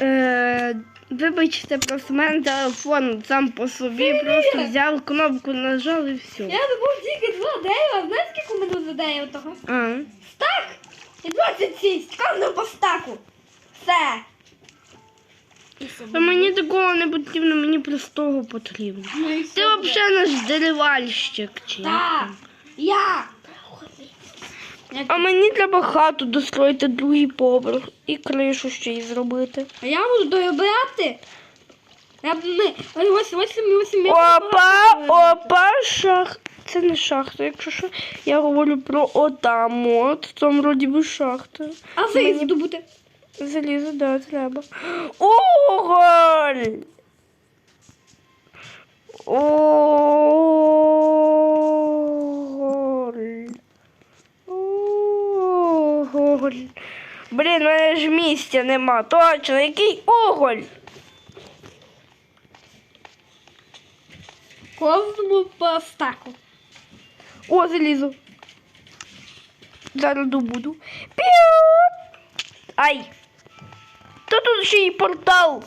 Е, вибачте, просто в мене телефон сам по собі просто взяв кнопку, нажав і все. Я забув тільки два дерева, знаєш скільки у мене за дерева того? А. Стак! І 26, кожного по стаку. Все. Та мені такого не потрібно, мені простого потрібно. Ну Ти взагалі наш деревальщик. Чи? як Так, там? я. А мені треба хату достроїти другий поверх і кришу ще й зробити. А я можу доробляти. Я б ми. Ось ось ось ось. Опа, опа, шах. Це не шахта, якщо що. Я говорю про отам от. Там вроді би шахта. А ви здобути. Залізо, да, треба. Уголь! Уголь. Блін, у мене ж місця нема. Точно, який уголь? Кожному по стаку. О, залізо. Зараз добуду. Піу! Ай! Та тут ще й портал.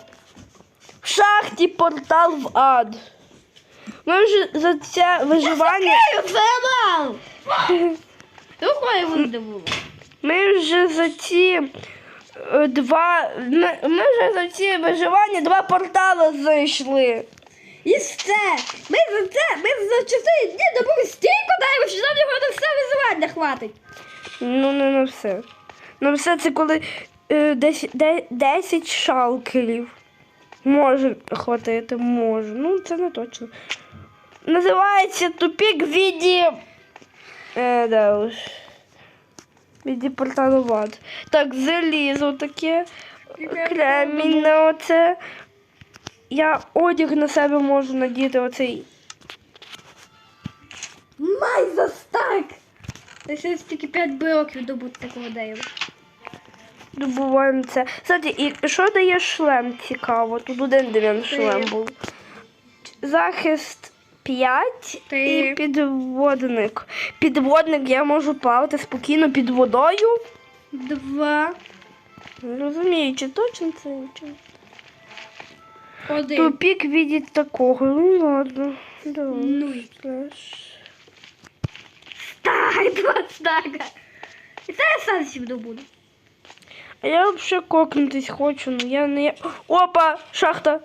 В шахті портал в ад. Ми вже за це виживання. Ей, зламав! Рукою видавило. Ми вже за ці е, два. Ми, вже за ці виживання два портали зайшли. І все. Ми за це, ми за чотири дні добули стільки даємо, що нам його на все визивання хватить. Ну, не на все. На все це коли е, 10, де- 10 шалкерів. Може хватити, може. Ну, це не точно. Називається тупік в віді. Е, да уж. В віді порталу в ад. Так, залізо таке. Кремінь на оце. Я одяг на себе можу надіти оцей. Май за стак! Та тільки 5 блоків добути такого дерева. Добуваємо це. Кстати, і що дає шлем цікаво? Тут один дивен шлем був. Захист 5 Ти- і підводник. Підводник я можу плавати спокійно під водою. Два. Не розумію, чи точно це чи. Один. Тупік від такого. Ну ладно. Давай. Ну. Слеш. Так, два стака. І це я сам собі добуду. А я взагалі кокнутись хочу, ну я не. Опа! Шахта!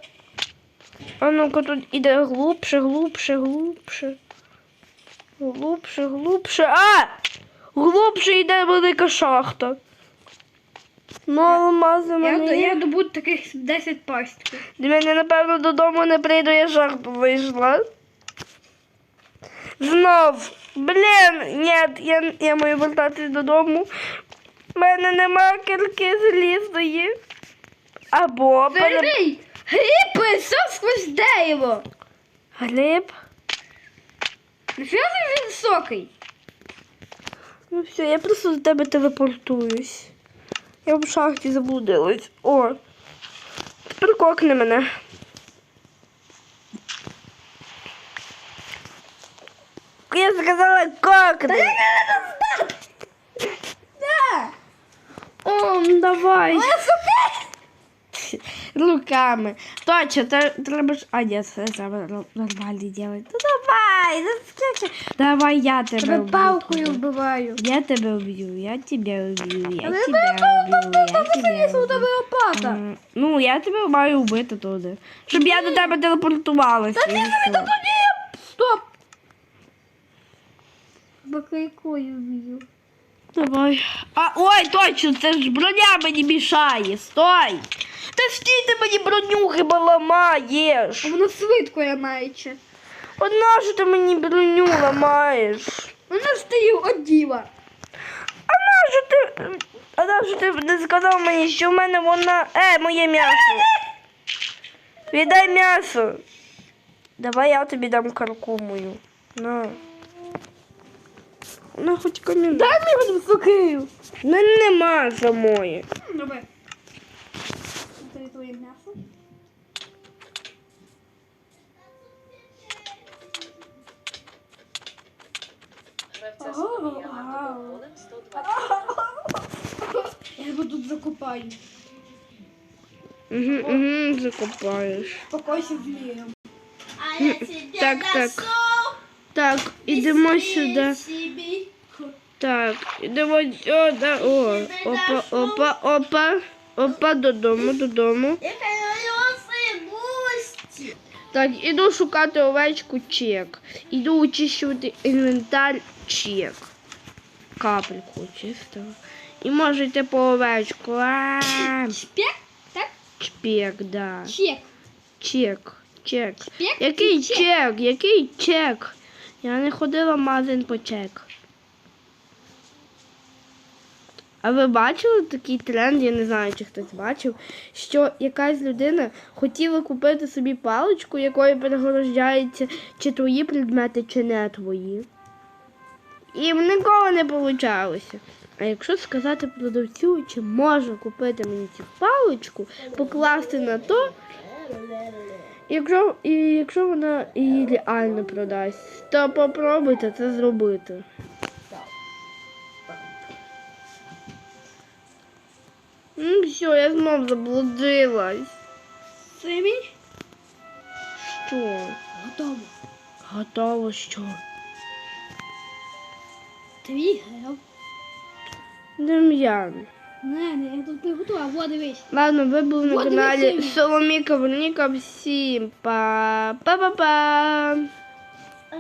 А ну-ка тут іде глубше, глубше, глубше. Глубше, глубше. А! Глубше йде велика шахта. Ну, алмази Я, мене. я є. добуду таких 10 пастиків. До мене, напевно, додому не прийду, я шахту вийшла. Знов. Блін, ні, я, я маю вертатись додому. У мене нема кірки залізної. Або пере... Сергій! Гріб прийшов сквозь дерево. Глеб. Нафіга він високий? Ну все, я просто до тебе телепортуюсь. Я в шахті заблудилась. О. Тепер кокни мене. Я сказала кокни. Да. О, ну давай. Моя сука! Руками. Точно, треба ж. А, ні, це треба нормально делать. Ну давай, ну скільки. Давай я тебе Тебе уб'ю. палкою вбиваю. Я тебе убью, я тебя убью, я Але тебя убью, я Там у тебе лопата. М, Ну, я тебе маю вбити туди. Щоб я до тебе телепортувалася. і все. Та тоді стоп. Бакайкою б'ю. Давай. А, ой, точно, це ж броня мені мішає. Стой. Та ти мені броню хіба ламаєш. А воно швидко ламається. Одна ж ти мені броню ламаєш. Вона ж ти її оділа. А нащо ти. А нащо ти не сказав мені, що в мене вона. Е, моє м'ясо. Віддай м'ясо. Давай я тобі дам карку мою. На. На хоч камінь. Дай мені сокирю. Ну нема самої. Добре. Це твоє м'ясо. Гравця Ого, Соломія вау. Антон 120. Я його тут закопаю. Угу, угу, закопаєш. Спокойся вміємо. А я тебе Так, так. нашел. Так, ідемо сюди. Себе. Так, ідемо сюди. О, опа, опа, опа. Опа, додому, додому. Так, іду шукати овечку чек. Іду очищувати інвентар чек. Капельку очистила. І може йти по овечку. А, Шпек? Так? Чпек, да. Чек. Чек. Чек. Шпек? Який чек? Який чек? Я не ходила в магазин по чек. А ви бачили такий тренд, я не знаю, чи хтось бачив, що якась людина хотіла купити собі паличку, якою перегорождяється чи твої предмети, чи не твої. І в ніколи не вийшло. А якщо сказати продавцю, чи можна купити мені цю паличку, покласти на то, Якщо, і якщо вона її реально продасть, то попробуйте це зробити. Ну все, я знов заблудилась. Самі? Що? Готово. Готово що? Твій грав. Дем'ян. Не, не, я тут не готова. Во, дивись. Ладно, ви були на Вот каналі дивись. Соломіка Вероніка. Всім па-па-па-па.